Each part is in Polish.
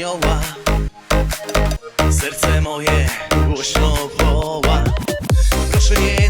anioła. Serce moje głośno woła. Proszę nie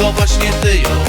to właśnie ty ją